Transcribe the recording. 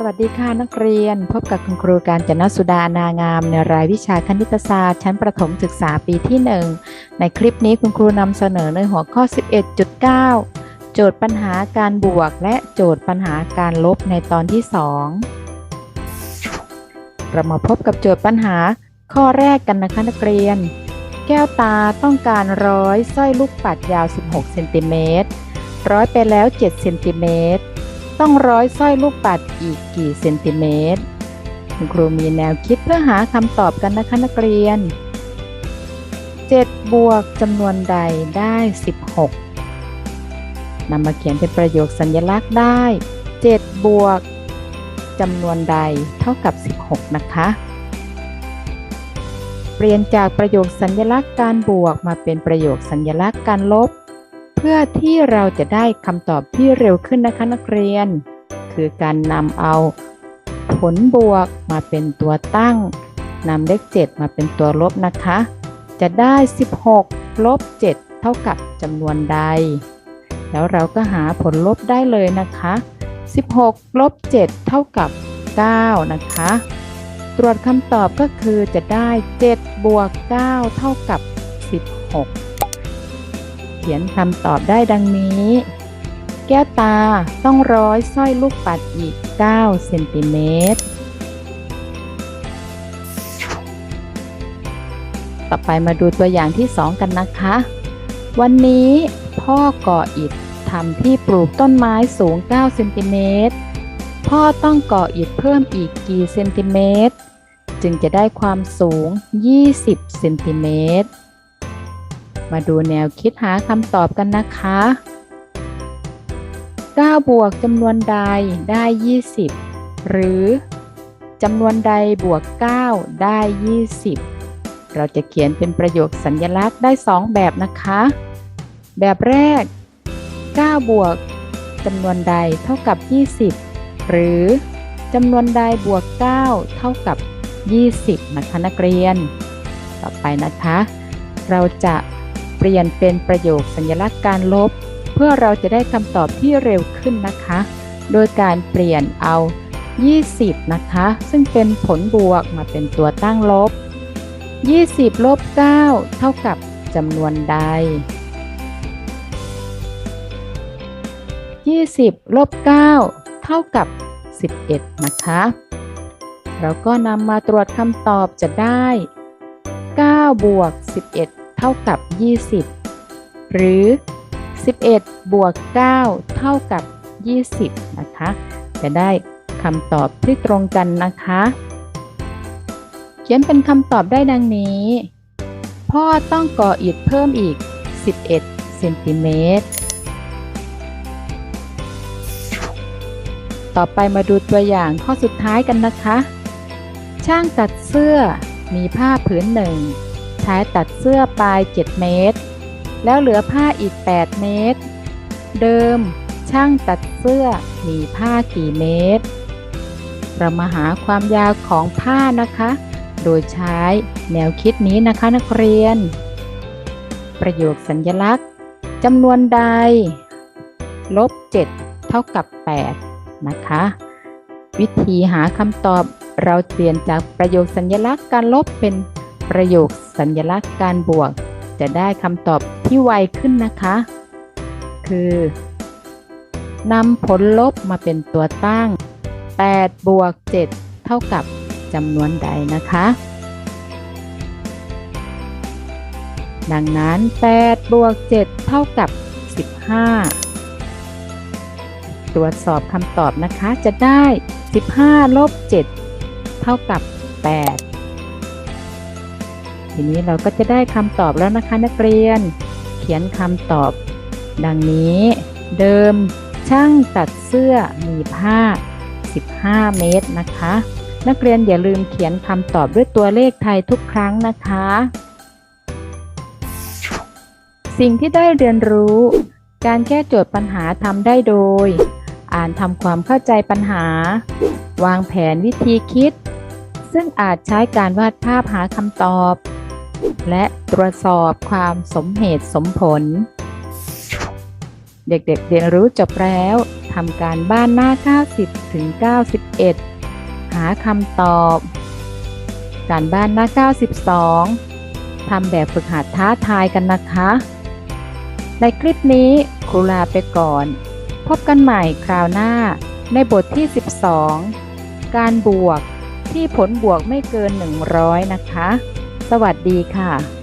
สวัสดีค่ะนักเรียน พบกับคุณครูการจนสุดานางาม ในรายวิชาคณิตศาสตร์ ชั้นประถมศึกษาปีที่ 1 ในคลิปนี้คุณครูนำเสนอในหัวข้อ 11.9 โจทย์ปัญหาการบวก และโจทย์ปัญหาการลบในตอนที่ 2 เรามาพบกับโจทย์ปัญหาข้อแรกกันนะคะนักเรียน แก้วตาต้องการร้อยสร้อยลูกปัดยาว 16 เซนติเมตรร้อยไปแล้ว 7 เซนติเมตร ต้องร้อยสร้อยลูกปัดอีกกี่เซนติเมตร คุณครูมีแนวคิดเพื่อหาคำตอบกันนะคะนักเรียน 7 บวกจำนวนใดได้ 16นำมาเขียนเป็นประโยคสัญลักษณ์ได้ 7 บวกจำนวนใดเท่ากับ 16 นะคะ เปลี่ยนจากประโยคสัญลักษณ์การบวกมาเป็นประโยคสัญลักษณ์การลบ เพื่อที่เราจะได้คำตอบที่เร็วขึ้นนะคะนักเรียน คือการนำเอาผลบวกมาเป็นตัวตั้งนำเลข 7 มาเป็นตัวลบนะคะ จะได้ 16 ลบ 7 เท่ากับจำนวนใด แล้วเราก็หาผลลบได้เลยนะคะ 16 ลบ 7 เท่ากับ 9 นะคะ ตรวจคำตอบก็คือจะได้ 7 บวก 9 เท่ากับ 16 ขียนคำตอบได้ดังนี้ แก้วตาต้องร้อยสร้อยลูกปัดอีก 9 เซนติเมตร ต่อไปมาดูตัวอย่างที่ 2 กันนะคะ วันนี้พ่อก่ออิฐทำที่ปลูกต้นไม้สูง 9 เซนติเมตร พ่อต้องก่ออิฐเพิ่มอีกกี่เซนติเมตร จึงจะได้ความสูง 20 เซนติเมตร มาดูแนวคิดหาคำตอบกันนะคะ 9 บวกจำนวนใดได้ 20 หรือจำนวนใดบวก 9 ได้ 20 เราจะเขียนเป็นประโยคสัญญลักษณ์ได้ 2 แบบนะคะ แบบแรก 9 บวกจำนวนใดเท่ากับ 20 หรือจำนวนใดบวก 9 เท่ากับ 20 นะคะนักเรียน ต่อไปนะคะ เราจะ เปลี่ยนเป็นประโยคสัญลักษณ์การลบ เพื่อเราจะได้คำตอบที่เร็วขึ้นนะคะ โดยการเปลี่ยนเอา 20 นะคะ ซึ่งเป็นผลบวกมาเป็นตัวตั้งลบ 20 ลบ 9 เท่ากับจำนวนใด 20 ลบ 9 เท่ากับ 11 นะคะ เราก็นำมาตรวจคำตอบจะได้ 9 บวก 11 เท่ากับ 20 หรือ 11 บวก 9 เท่ากับ 20 นะคะ จะได้คำตอบที่ตรงกันนะคะ เขียนเป็นคำตอบได้ดังนี้ พ่อต้องก่ออิฐเพิ่มอีก 11 เซนติเมตร ต่อไปมาดูตัวอย่างข้อสุดท้ายกันนะคะ ช่างตัดเสื้อมีผ้าผืนหนึ่ง ช้ตัดเสื้อปลาย 7 เมตร แล้วเหลือผ้าอีก 8 เมตร เดิมช่างตัดเสื้อมีผ้ากี่เมตร เรามาหาความยาวของผ้านะคะ โดยใช้แนวคิดนี้นะคะนักเรียน ประโยคสัญลักษณ์จำนวนใด ลบ 7 เท่ากับ 8 นะคะ วิธีหาคำตอบเราเปลี่ยนจากประโยคสัญลักษณ์การลบเป็นประโยค สัญลักษณ์การบวก จะได้คำตอบที่ไวขึ้นนะคะ คือนำผลลบมาเป็นตัวตั้ง 8 บวก 7 เท่ากับจำนวนใดนะคะ ดังนั้น 8 บวก 7 เท่ากับ 15 ตรวจสอบคำตอบนะคะจะได้ 15 ลบ 7 เท่ากับ 8 ทีนี้เราก็จะได้คำตอบแล้วนะคะนักเรียน เขียนคำตอบ ดังนี้ เดิมช่างตัดเสื้อมีผ้า 15 เมตรนะคะ นักเรียนอย่าลืมเขียนคำตอบด้วยตัวเลขไทยทุกครั้งนะคะ สิ่งที่ได้เรียนรู้ การแก้โจทย์ปัญหาทำได้โดย อ่านทำความเข้าใจปัญหา วางแผนวิธีคิด ซึ่งอาจใช้การวาดภาพหาคำตอบ และตรวจสอบความสมเหตุสมผล เด็กๆเรียนรู้จบแล้วทำการบ้านหน้า 90 ถึง 91 หาคำตอบ การบ้านหน้า 92 ทำแบบฝึกหัดท้าทายกันนะคะ ในคลิปนี้ครูลาไปก่อน พบกันใหม่คราวหน้าในบทที่ 12 การบวกที่ผลบวกไม่เกิน 100 นะคะ สวัสดีค่ะ